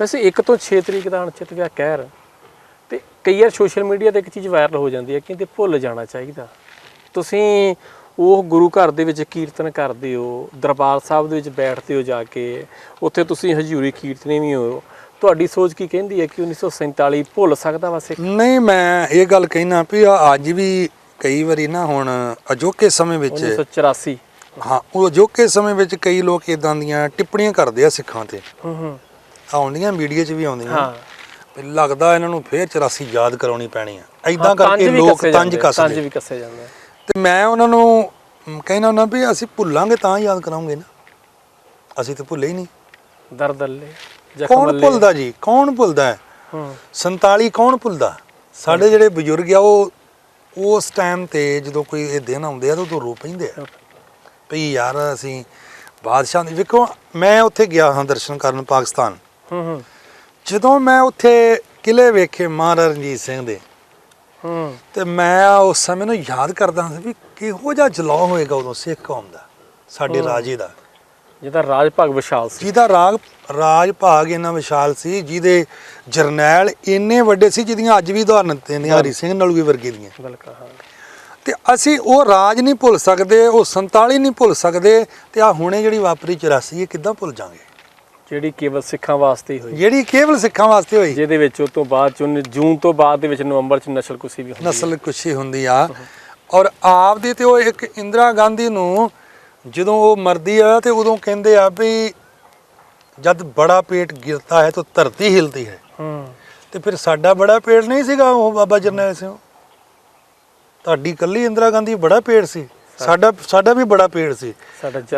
ਵੈਸੇ 1 ਤੋਂ 6 ਤਰੀਕ ਦਾ ਅਣਚਿਤ ਵਿਆਹ ਕਹਿਰ ਤੇ ਕਈ ਵਾਰ ਸੋਸ਼ਲ ਮੀਡੀਆ ਤੇ ਇੱਕ ਚੀਜ਼ ਵਾਇਰਲ ਹੋ ਜਾਂਦੀ ਹੈ ਕਿ ਤੇ ਭੁੱਲ ਜਾਣਾ ਚਾਹੀਦਾ। ਤੁਸੀਂ ਉਹ ਗੁਰੂ ਘਰ ਦੇ ਵਿੱਚ ਕੀਰਤਨ ਕਰਦੇ ਹੋ ਦਰਬਾਰ ਸਾਹਿਬ ਦੇ ਵਿੱਚ ਬੈਠਦੇ ਹੋ ਜਾ ਕੇ ਉੱਥੇ ਤੁਸੀਂ ਹਜ਼ੂਰੀ ਕੀਰਤਨੀ ਵੀ ਹੋ ਤੁਹਾਡੀ ਸੋਚ ਕੀ ਕਹਿੰਦੀ ਹੈ ਕਿ 1947 ਭੁੱਲ ਸਕਦਾ ਵਾ ਸਿੱਖ? ਨਹੀਂ ਮੈਂ ਇਹ ਗੱਲ ਕਹਿਣਾ ਵੀ ਅੱਜ ਵੀ ਕਈ ਵਾਰੀ ਨਾ ਹੁਣ ਅਜੋਕੇ ਸਮੇਂ ਵਿੱਚ 1984 ਹਾਂ ਉਹ ਅਜੋਕੇ ਸਮੇਂ ਵਿੱਚ ਕਈ ਲੋਕ ਇਦਾਂ ਦੀਆਂ ਟਿੱਪਣੀਆਂ ਕਰਦੇ ਆ ਸਿੱਖਾਂ ਤੇ। ਹੂੰ ਹੂੰ। ਆਉਂਦੀਆਂ ਮੀਡੀਆ 'ਚ ਵੀ ਆਉਂਦੀਆਂ। ਹਾਂ। ਵੀ ਲੱਗਦਾ ਇਹਨਾਂ ਨੂੰ ਫੇਰ 84 ਯਾਦ ਕਰਾਉਣੀ ਪੈਣੀ ਆ। ਐਦਾਂ ਕਰਕੇ ਲੋਕ ਤੰਜ ਜਾਂਦੇ, ਤੰਜ ਕੱਸਦੇ। ਵੀ ਕੱਸੇ ਜਾਂਦੇ ਤੇ ਮੈਂ ਉਹਨਾਂ ਨੂੰ ਮ, ਕਹਿਣਾ ਹੁੰਦਾ ਵੀ ਅਸੀਂ ਭੁੱਲਾਂਗੇ ਤਾਂ ਯਾਦ ਕਰਾਂਗੇ ਨਾ। ਅਸੀਂ ਤਾਂ ਭੁੱਲੇ ਹੀ ਨਹੀਂ। ਦਰਦ ਅੱਲੇ ਜ਼ਖਮ ਕੌਣ ਅੱਲੇ ਭੁੱਲਦਾ ਜੀ? ਕੌਣ ਭੁੱਲਦਾ? ਹੈ। ਹੂੰ 47 ਕੌਣ ਭੁੱਲਦਾ? ਸਾਡੇ ਜਿਹੜੇ ਬਜ਼ੁਰਗ ਆ ਉਹ ਉਸ ਟਾਈਮ ਤੇ ਜਦੋਂ ਕੋਈ ਇਹ ਦਿਨ ਆਉਂਦੇ ਆ ਤਾਂ ਉਦੋਂ ਰੋ ਪੈਂਦੇ ਆ। ਵੀ ਯਾਰ ਅਸੀਂ ਬਾਦਸ਼ਾਹ ਦੀ ਵੇਖੋ ਮੈਂ ਉੱਥੇ ਗਿਆ ਹਾਂ ਦਰਸ਼ਨ ਕਰਨ ਪਾਕਿਸਤਾਨ। ਹੂੰ ਹੂੰ। ਜਦੋਂ ਮੈਂ ਉੱਥੇ ਕਿਲੇ ਵੇਖੇ ਮਹਾਰਾਜਾ ਰਣਜੀਤ ਸਿੰਘ ਦੇ ਹੂੰ। ਤੇ ਮੈਂ ਉਸ ਸਮੇਂ ਨੂੰ ਯਾਦ ਕਰਦਾ ਸੀ ਵੀ ਕਿਹੋ ਜਿਹਾ ਜਲਾਅ ਹੋਏਗਾ ਉਦੋਂ ਸਿੱਖ ਕੌਮ ਦਾ ਸਾਡੇ। ਰਾਜੇ ਦਾ। ਜਿਹਦਾ ਰਾਜ ਭਾਗ ਵਿਸ਼ਾਲ ਸੀ। ਜਿਹਦਾ ਰਾਗ ਰਾਜ ਭਾਗ ਇੰਨਾ ਵਿਸ਼ਾਲ ਸੀ ਜਿਹਦੇ ਜਰਨੈਲ ਇੰਨੇ ਵੱਡੇ ਸੀ ਜਿਹਦੀਆਂ ਅੱਜ ਵੀ ਉਦਾਹਰਨ ਦਿੰਦੇ ਹਰੀ ਸਿੰਘ ਨਲੂਏ ਵਰਗੇ ਦੀਆਂ। ਬਿਲਕੁਲ ਹਾਂ। ਤੇ ਅਸੀਂ ਉਹ ਰਾਜ ਨਹੀਂ ਭੁੱਲ ਸਕਦੇ ਉਹ 47 ਨਹੀਂ ਭੁੱਲ ਸਕਦੇ ਤੇ ਆ ਹੁਣੇ ਜਿਹੜੀ ਵਾਪਰੀ 84 ਇਹ ਕਿੱਦਾਂ ਭੁੱਲ ਜਾਾਂਗੇ? ਜਿਹੜੀ ਕੇਵਲ ਸਿੱਖਾਂ ਵਾਸਤੇ ਹੀ ਹੋਈ। ਜਿਹੜੀ ਕੇਵਲ ਸਿੱਖਾਂ ਵਾਸਤੇ ਹੋਈ। ਜਿਹਦੇ ਵਿੱਚ ਉਸ ਤੋਂ ਬਾਅਦ ਚ ਉਹਨੇ ਜੂਨ ਤੋਂ ਬਾਅਦ ਦੇ ਵਿੱਚ ਨਵੰਬਰ ਚ ਨਸਲ ਕੁਸੀ ਵੀ ਹੁੰਦੀ ਹੈ ਨਸਲ ਕੁਸ਼ੀ ਹੁੰਦੀ ਆ। ਔਰ ਆਪ ਦੀ ਤੇ ਉਹ ਇੱਕ ਇੰਦਰਾ ਗਾਂਧੀ ਨੂੰ ਜਦੋਂ ਉਹ ਮਰਦੀ ਆ ਤੇ ਉਦੋਂ ਕਹਿੰਦੇ ਆ ਵੀ ਜਦ ਬੜਾ ਪੇਟ ਗਿਰਤਾ ਹੈ ਤਾਂ ਧਰਤੀ ਹਿਲਦੀ ਹੈ। ਹੂੰ। ਤੇ ਫਿਰ ਸਾਡਾ ਬੜਾ ਪੇਟ ਨਹੀਂ ਸੀਗਾ ਉਹ ਬਾਬਾ ਜਰਨੈਲ ਸਿੰਘ। ਤੁਹਾਡੀ ਕੱਲੀ ਇੰਦਰਾ ਗਾਂਧੀ ਬੜਾ ਪੇਟ ਸੀ। ਸਾਡਾ ਸਾਡਾ ਵੀ ਬੜਾ ਪੇਟ ਸੀ।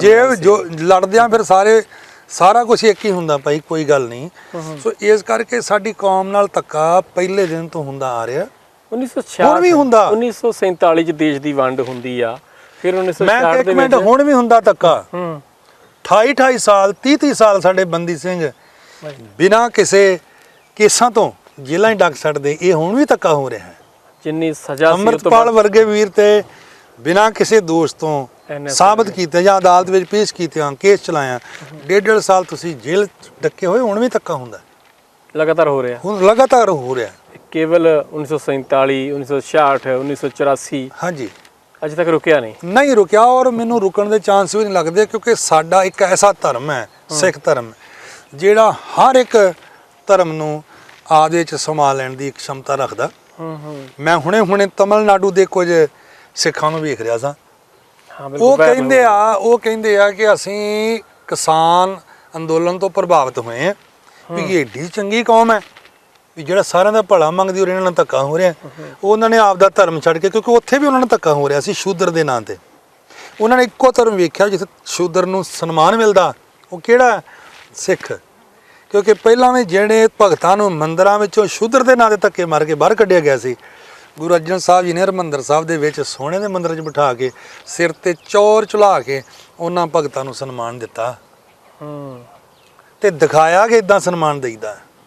ਜੇ ਜੋ ਲੜਦਿਆਂ ਫਿਰ ਸਾਰੇ ਸਾਰਾ ਕੁਝ ਇੱਕ ਹੀ ਹੁੰਦਾ ਭਾਈ ਕੋਈ ਗੱਲ ਨਹੀਂ। ਸੋ ਇਸ ਕਰਕੇ ਸਾਡੀ ਕੌਮ ਨਾਲ ਧੱਕਾ ਪਹਿਲੇ ਦਿਨ ਤੋਂ ਹੁੰਦਾ ਆ ਰਿਹਾ। 1966 ਹੁਣ ਵੀ ਹੁੰਦਾ। 1947 ਚ ਦੇਸ਼ ਦੀ ਵੰਡ ਹੁੰਦੀ ਆ। ਫਿਰ 1966 ਮੈਂ ਦੇ ਇੱਕ ਵਿੱਚ ਮਿੰਟ ਹੁਣ ਵੀ ਹੁੰਦਾ ਧੱਕਾ। ਹੂੰ। 28 28 ਸਾਲ 30 30 ਸਾਲ ਸਾਡੇ ਬੰਦੀ ਸਿੰਘ ਬਿਨਾਂ ਕਿਸੇ ਕੇਸਾਂ ਤੋਂ ਜੇਲ੍ਹਾਂ ਹੀ ਡੱਕ ਛੱਡਦੇ। ਇਹ ਹੁਣ ਵੀ ਧੱਕਾ ਹੋ ਰਿਹਾ ਹੈ। ਜਿੰਨੀ ਸਜ਼ਾ ਸੀ ਉਹ ਤੋਂ ਅੰਮ੍ਰਿਤਪਾਲ ਵਰਗੇ ਵੀਰ ਤੇ ਬਿਨਾਂ ਕਿਸੇ ਦੋਸ਼ ਤੋਂ ਸਾਬਤ ਕੀਤੇ ਜਾਂ ਅਦਾਲਤ ਵਿੱਚ ਪੇਸ਼ ਕੀਤੇ ਹਾਂ ਕੇਸ ਚਲਾਇਆ। ਡੇਢ ਡੇਢ ਸਾਲ ਤੁਸੀਂ ਜੇਲ੍ਹ ਡੱਕੇ ਹੋਏ ਹੁਣ ਵੀ ਧੱਕਾ ਹੁੰਦਾ। ਲਗਾਤਾਰ ਹੋ ਰਿਹਾ। ਹੁਣ ਲਗਾਤਾਰ ਹੋ ਰਿਹਾ। ਕੇਵਲ 1947 1966 1984 ਹਾਂਜੀ। ਅਜੇ ਤੱਕ ਰੁਕਿਆ ਨਹੀਂ। ਨਹੀਂ ਰੁਕਿਆ ਔਰ ਮੈਨੂੰ ਰੁਕਣ ਦੇ ਚਾਂਸ ਵੀ ਨਹੀਂ ਲੱਗਦੇ ਕਿਉਂਕਿ ਸਾਡਾ ਇੱਕ ਐਸਾ ਧਰਮ ਹੈ ਸਿੱਖ ਧਰਮ ਜਿਹੜਾ ਹਰ ਇੱਕ ਧਰਮ ਨੂੰ ਆਦੇ ਚ ਸਮਾ ਲੈਣ ਦੀ ਇੱਕ ਸ਼ਮਤਾ ਰੱਖਦਾ। ਹੂੰ ਹੂੰ। ਮੈਂ ਹੁਣੇ ਹੁਣੇ ਤਮਿਲਨਾਡੂ ਦੇ ਕੁਝ ਸਿੱਖਾਂ ਨੂੰ ਵੇਖ ਰਿਹਾ ਸਾਂ। ਉਹ ਕਹਿੰਦੇ ਆ ਉਹ ਕਹਿੰਦੇ ਆ ਕਿ ਅਸੀਂ ਕਿਸਾਨ ਅੰਦੋਲਨ ਤੋਂ ਪ੍ਰਭਾਵਿਤ ਹੋਏ ਆ ਵੀ ਇਹ ਏਡੀ ਚੰਗੀ ਕੌਮ ਹੈ ਵੀ ਜਿਹੜਾ ਸਾਰਿਆਂ ਦਾ ਭਲਾ ਮੰਗਦੀ ਔਰ ਇਹਨਾਂ ਨਾਲ ਧੱਕਾ ਹੋ ਰਿਹਾ। ਉਹਨਾਂ ਨੇ ਆਪ ਦਾ ਧਰਮ ਛੱਡ ਕੇ ਕਿਉਂਕਿ ਉੱਥੇ ਵੀ ਉਹਨਾਂ ਨਾਲ ਧੱਕਾ ਹੋ ਰਿਹਾ ਸੀ ਸ਼ੂਦਰ ਦੇ ਨਾਂ ਤੇ। ਉਹਨਾਂ ਨੇ ਇੱਕੋ ਧਰਮ ਵੇਖਿਆ ਜਿੱਥੇ ਸ਼ੂਦਰ ਨੂੰ ਸਨਮਾਨ ਮਿਲਦਾ। ਉਹ ਕਿਹੜਾ? ਸਿੱਖ। ਕਿਉਂਕਿ ਪਹਿਲਾਂ ਵੀ ਜਿਹੜੇ ਭਗਤਾਂ ਨੂੰ ਮੰਦਰਾਂ ਵਿੱਚੋਂ ਸ਼ੂਦਰ ਦੇ ਨਾਂ ਤੇ ਧੱਕੇ ਮਾਰ ਕੇ ਬਾਹਰ ਕੱਢਿਆ ਗਿਆ ਸੀ ਗੁਰੂ ਅਰਜਨ ਸਾਹਿਬ ਜੀ ਨੇ ਹਰਮੰਦਰ ਸਾਹਿਬ ਦੇ ਵਿੱਚ ਸੋਨੇ ਦੇ ਮੰਦਿਰ 'ਚ ਬਿਠਾ ਕੇ ਸਿਰ ਤੇ ਚੌਰ ਚੁਲਾ ਕੇ ਉਹਨਾਂ ਭਗਤਾਂ ਨੂੰ ਸਨਮਾਨ ਦਿੱਤਾ। ਹੂੰ। ਤੇ ਦਿਖਾਇਆ ਕਿ ਇਦਾਂ ਸਨਮਾਨ ਦੇਈਦਾ।